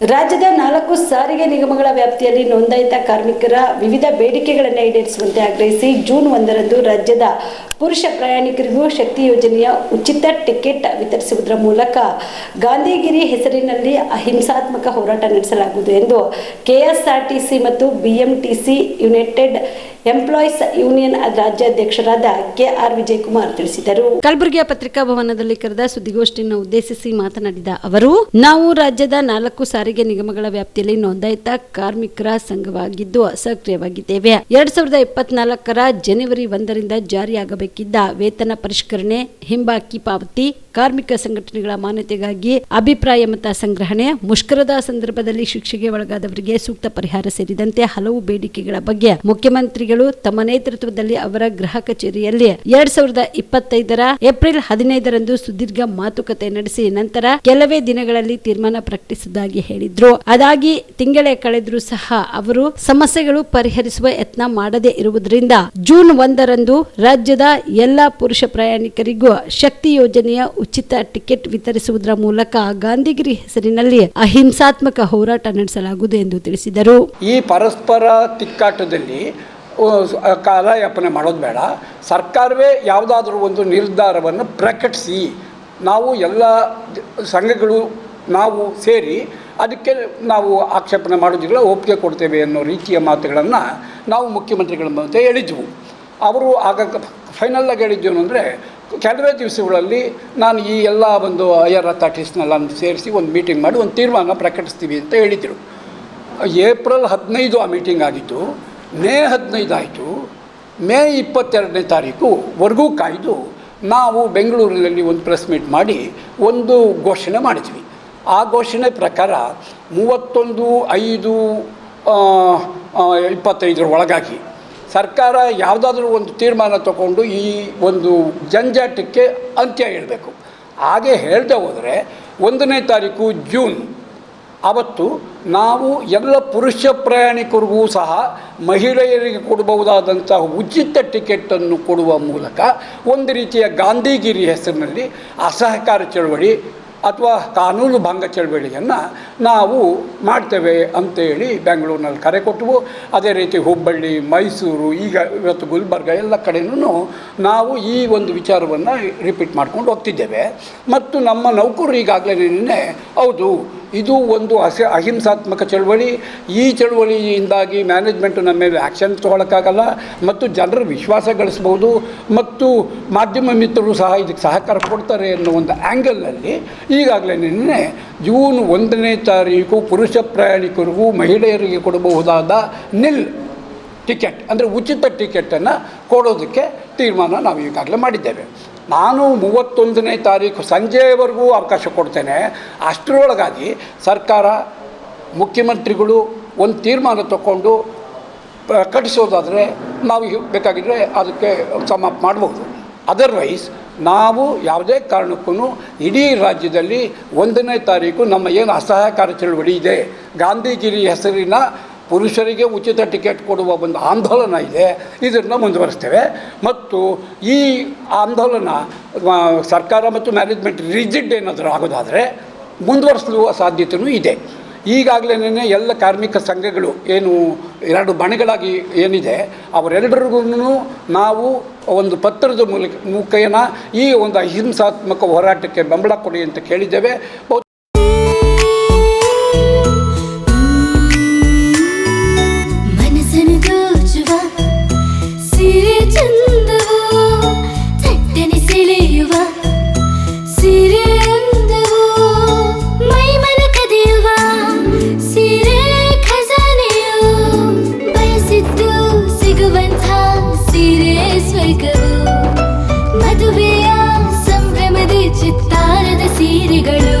ರಾಜ್ಯದ ನಾಲ್ಕು ಸಾರಿಗೆ ನಿಗಮಗಳ ವ್ಯಾಪ್ತಿಯಲ್ಲಿ ನೋಂದಾಯಿತ ಕಾರ್ಮಿಕರ ವಿವಿಧ ಬೇಡಿಕೆಗಳನ್ನು ಈಡೇರಿಸುವಂತೆ ಆಗ್ರಹಿಸಿ ಜೂನ್ ಒಂದರಂದು ರಾಜ್ಯದ ಪುರುಷ ಪ್ರಯಾಣಿಕರಿಗೂ ಶಕ್ತಿ ಯೋಜನೆಯ ಉಚಿತ ಟಿಕೆಟ್ ವಿತರಿಸುವುದರ ಮೂಲಕ ಗಾಂಧಿಗಿರಿ ಹೆಸರಿನಲ್ಲಿ ಅಹಿಂಸಾತ್ಮಕ ಹೋರಾಟ ನಡೆಸಲಾಗುವುದು ಎಂದು ಕೆಎಸ್ಆರ್ಟಿಸಿ ಮತ್ತು ಬಿಎಂಟಿಸಿ ಯುನೈಟೆಡ್ ಎಂಪ್ಲಾಯೀಸ್ ಯೂನಿಯನ್ ರಾಜ್ಯಾಧ್ಯಕ್ಷರಾದ ಕೆಆರ್ ವಿಜಯಕುಮಾರ್ ತಿಳಿಸಿದರು. ಕಲಬುರಗಿಯ ಪತ್ರಿಕಾ ಭವನದಲ್ಲಿ ಕರೆದ ಸುದ್ದಿಗೋಷ್ಠಿಯನ್ನು ಉದ್ದೇಶಿಸಿ ಮಾತನಾಡಿದ ಅವರು, ನಾವು ರಾಜ್ಯದ ನಾಲ್ಕು ಸಾರಿಗೆ ನಿಗಮಗಳ ವ್ಯಾಪ್ತಿಯಲ್ಲಿ ನೋಂದಾಯಿತ ಕಾರ್ಮಿಕರ ಸಂಘವಾಗಿದ್ದು ಸಕ್ರಿಯವಾಗಿದ್ದೇವೆ ಎರಡ್ ಸಾವಿರದ ಇಪ್ಪತ್ನಾಲ್ಕರ ಜನವರಿ ಒಂದರಿಂದ ಜಾರಿಯಾಗಬೇಕಿದ್ದ ವೇತನ ಪರಿಷ್ಕರಣೆ, ಹಿಂಬಾಕಿ ಪಾವತಿ, ಕಾರ್ಮಿಕ ಸಂಘಟನೆಗಳ ಮಾನ್ಯತೆಗಾಗಿ ಅಭಿಪ್ರಾಯ ಮತ ಸಂಗ್ರಹಣೆ, ಮುಷ್ಕರದ ಸಂದರ್ಭದಲ್ಲಿ ಶಿಕ್ಷೆಗೆ ಒಳಗಾದವರಿಗೆ ಸೂಕ್ತ ಪರಿಹಾರ ಸೇರಿದಂತೆ ಹಲವು ಬೇಡಿಕೆಗಳ ಬಗ್ಗೆ ಮುಖ್ಯಮಂತ್ರಿಗಳು ತಮ್ಮ ನೇತೃತ್ವದಲ್ಲಿ ಅವರ ಗೃಹ ಕಚೇರಿಯಲ್ಲಿ ಎರಡ್ ಸಾವಿರದ ಇಪ್ಪತ್ತೈದರ ಏಪ್ರಿಲ್ ಹದಿನೈದರಂದು ಸುದೀರ್ಘ ಮಾತುಕತೆ ನಡೆಸಿ ನಂತರ ಕೆಲವೇ ದಿನಗಳಲ್ಲಿ ತೀರ್ಮಾನ ಪ್ರಕಟಿಸುವುದಾಗಿ ಹೇಳಿದ್ರು. ಅದಾಗಿ ತಿಂಗಳೇ ಕಳೆದರೂ ಸಹ ಅವರು ಸಮಸ್ಯೆಗಳು ಪರಿಹರಿಸುವ ಯತ್ನ ಮಾಡದೇ ಇರುವುದರಿಂದ ಜೂನ್ ಒಂದರಂದು ರಾಜ್ಯದ ಎಲ್ಲಾ ಪುರುಷ ಪ್ರಯಾಣಿಕರಿಗೂ ಶಕ್ತಿ ಯೋಜನೆಯ ಉಚಿತ ಟಿಕೆಟ್ ವಿತರಿಸುವುದರ ಮೂಲಕ ಗಾಂಧಿಗಿರಿ ಹೆಸರಿನಲ್ಲಿ ಅಹಿಂಸಾತ್ಮಕ ಹೋರಾಟ ನಡೆಸಲಾಗುವುದು ಎಂದು ತಿಳಿಸಿದರು. ಈ ಪರಸ್ಪರ ತಿಕ್ಕಾಟದಲ್ಲಿ ಕಾಲಯಾಪನೆ ಮಾಡೋದು ಬೇಡ. ಸರ್ಕಾರವೇ ಯಾವುದಾದ್ರೂ ಒಂದು ನಿರ್ಧಾರವನ್ನು ಪ್ರಕಟಿಸಿ, ನಾವು ಎಲ್ಲ ಸಂಘಗಳು ನಾವು ಸೇರಿ ಅದಕ್ಕೆ ನಾವು ಆಕ್ಷೇಪಣೆ ಮಾಡೋದಿಲ್ಲ ಒಪ್ಪಿಗೆ ಕೊಡ್ತೇವೆ ಅನ್ನೋ ರೀತಿಯ ಮಾತುಗಳನ್ನು ನಾವು ಮುಖ್ಯಮಂತ್ರಿಗಳ ಮುಂದೆ ಹೇಳಿದ್ವು ಅವರು ಆಗ ಫೈನಲ್ಲಾಗಿ ಹೇಳಿದ್ದೇನು ಅಂದರೆ, ಕೆಲವೇ ದಿವಸಗಳಲ್ಲಿ ನಾನು ಈ ಎಲ್ಲ ಒಂದು ಐಆರ್ ಅಥಾರಿಟೀಸ್ನೆಲ್ಲ ಸೇರಿಸಿ ಒಂದು ಮೀಟಿಂಗ್ ಮಾಡಿ ಒಂದು ತೀರ್ಮಾನ ಪ್ರಕಟಿಸ್ತೀವಿ ಅಂತ ಹೇಳಿದರು. ಏಪ್ರಿಲ್ ಹದಿನೈದು ಆ ಮೀಟಿಂಗ್ ಆಗಿದ್ದು ಮೇ ಹದಿನೈದಾಯಿತು, ಮೇ ಇಪ್ಪತ್ತೆರಡನೇ ತಾರೀಕು ವರೆಗೂ ಕಾಯ್ದು ನಾವು ಬೆಂಗಳೂರಿನಲ್ಲಿ ಒಂದು ಪ್ರೆಸ್ ಮೀಟ್ ಮಾಡಿ ಒಂದು ಘೋಷಣೆ ಮಾಡಿದ್ವಿ. ಆ ಘೋಷಣೆ ಪ್ರಕಾರ ಮೂವತ್ತೊಂದು, ಐದು ಇಪ್ಪತ್ತೈದರ ಒಳಗಾಗಿ ಸರ್ಕಾರ ಯಾವುದಾದ್ರೂ ಒಂದು ತೀರ್ಮಾನ ತಗೊಂಡು ಈ ಒಂದು ಜಂಜಾಟಕ್ಕೆ ಅಂತ್ಯ ಹೇಳಬೇಕು. ಹಾಗೆ ಹೇಳದೆ ಹೋದರೆ ಒಂದನೇ ತಾರೀಕು ಜೂನ್ ಅವತ್ತು ನಾವು ಎಲ್ಲ ಪುರುಷ ಪ್ರಯಾಣಿಕರಿಗೂ ಸಹ ಮಹಿಳೆಯರಿಗೆ ಕೊಡಬಹುದಾದಂತಹ ಉಚಿತ ಟಿಕೆಟನ್ನು ಕೊಡುವ ಮೂಲಕ ಒಂದು ರೀತಿಯ ಗಾಂಧಿಗಿರಿ ಹೆಸರಿನಲ್ಲಿ ಅಸಹಕಾರ ಚಳವಳಿ ಅಥವಾ ಕಾನೂನು ಭಂಗ ಚಳವಳಿಯನ್ನು ನಾವು ಮಾಡ್ತೇವೆ ಅಂತೇಳಿ ಬೆಂಗಳೂರಿನಲ್ಲಿ ಕರೆ ಕೊಟ್ಟವು. ಅದೇ ರೀತಿ ಹುಬ್ಬಳ್ಳಿ, ಮೈಸೂರು, ಈಗ ಇವತ್ತು ಗುಲ್ಬರ್ಗ ಎಲ್ಲ ಕಡೆಯೂ ನಾವು ಈ ಒಂದು ವಿಚಾರವನ್ನು ರಿಪೀಟ್ ಮಾಡ್ಕೊಂಡು ಹೋಗ್ತಿದ್ದೇವೆ. ಮತ್ತು ನಮ್ಮ ನೌಕರರು ಈಗಾಗಲೇ ನಿನ್ನೆ, ಹೌದು ಇದು ಒಂದು ಅಸ ಅಹಿಂಸಾತ್ಮಕ ಚಳುವಳಿ. ಈ ಚಳುವಳಿಯಿಂದಾಗಿ ಮ್ಯಾನೇಜ್ಮೆಂಟು ನಮ್ಮ ಮೇಲೆ ಆ್ಯಕ್ಷನ್ ತೊಗೊಳಕ್ಕಾಗಲ್ಲ ಮತ್ತು ಜನರ ವಿಶ್ವಾಸ ಗಳಿಸ್ಬೋದು ಮತ್ತು ಮಾಧ್ಯಮ ಮಿತ್ರರು ಸಹ ಇದಕ್ಕೆ ಸಹಕಾರ ಕೊಡ್ತಾರೆ ಅನ್ನೋ ಒಂದು ಆ್ಯಂಗಲ್ನಲ್ಲಿ ಈಗಾಗಲೇ ನಿನ್ನೆ ಜೂನ್ ಒಂದನೇ ತಾರೀಕು ಪುರುಷ ಪ್ರಯಾಣಿಕರಿಗೂ ಮಹಿಳೆಯರಿಗೆ ಕೊಡಬಹುದಾದ ನಿಲ್ ಟಿಕೆಟ್, ಅಂದರೆ ಉಚಿತ ಟಿಕೆಟನ್ನು ಕೊಡೋದಕ್ಕೆ ತೀರ್ಮಾನ ನಾವು ಈಗಾಗಲೇ ಮಾಡಿದ್ದೇವೆ. ನಾನು ಮೂವತ್ತೊಂದನೇ ತಾರೀಕು ಸಂಜೆಯವರೆಗೂ ಅವಕಾಶ ಕೊಡ್ತೇನೆ. ಅಷ್ಟರೊಳಗಾಗಿ ಸರ್ಕಾರ, ಮುಖ್ಯಮಂತ್ರಿಗಳು ಒಂದು ತೀರ್ಮಾನ ತಗೊಂಡು ಪ್ರಕಟಿಸೋದಾದರೆ ನಾವು ಬೇಕಾಗಿದ್ದರೆ ಅದಕ್ಕೆ ಸಮಾಪ್ ಮಾಡ್ಬೋದು. ಅದರ್ವೈಸ್ ನಾವು ಯಾವುದೇ ಕಾರಣಕ್ಕೂ ಇಡೀ ರಾಜ್ಯದಲ್ಲಿ ಒಂದನೇ ತಾರೀಕು ನಮ್ಮ ಏನು ಅಸಹಕಾರ ಚಳುವಳಿ ಇದೆ. ಗಾಂಧಿಗಿರಿ ಹೆಸರಿನ ಪುರುಷರಿಗೆ ಉಚಿತ ಟಿಕೆಟ್ ಕೊಡುವ ಒಂದು ಆಂದೋಲನ ಇದೆ, ಇದನ್ನು ಮುಂದುವರಿಸ್ತೇವೆ. ಮತ್ತು ಈ ಆಂದೋಲನ ಸರ್ಕಾರ ಮತ್ತು ಮ್ಯಾನೇಜ್ಮೆಂಟ್ ರಿಜಿಡ್ ಏನಾದರೂ ಆಗೋದಾದರೆ ಮುಂದುವರಿಸಲು ಸಾಧ್ಯತೆಯೂ ಇದೆ. ಈಗಾಗಲೇ ಎಲ್ಲ ಕಾರ್ಮಿಕ ಸಂಘಗಳು ಏನು ಎರಡು ಬಣಗಳಾಗಿ ಏನಿದೆ ಅವರೆಲ್ಲರಿಗೂ ನಾವು ಒಂದು ಪತ್ರದ ಮೂಲಕ, ಮುಖೇನ ಈ ಒಂದು ಅಹಿಂಸಾತ್ಮಕ ಹೋರಾಟಕ್ಕೆ ಬೆಂಬಲ ಕೊಡಿ ಅಂತ ಕೇಳಿದ್ದೇವೆ. ಸ್ವರ್ಗವು ಮದುವೆಯ ಸಂಭ್ರಮದ ಚಿತ್ತಾರದ ಸೀರೆಗಳು.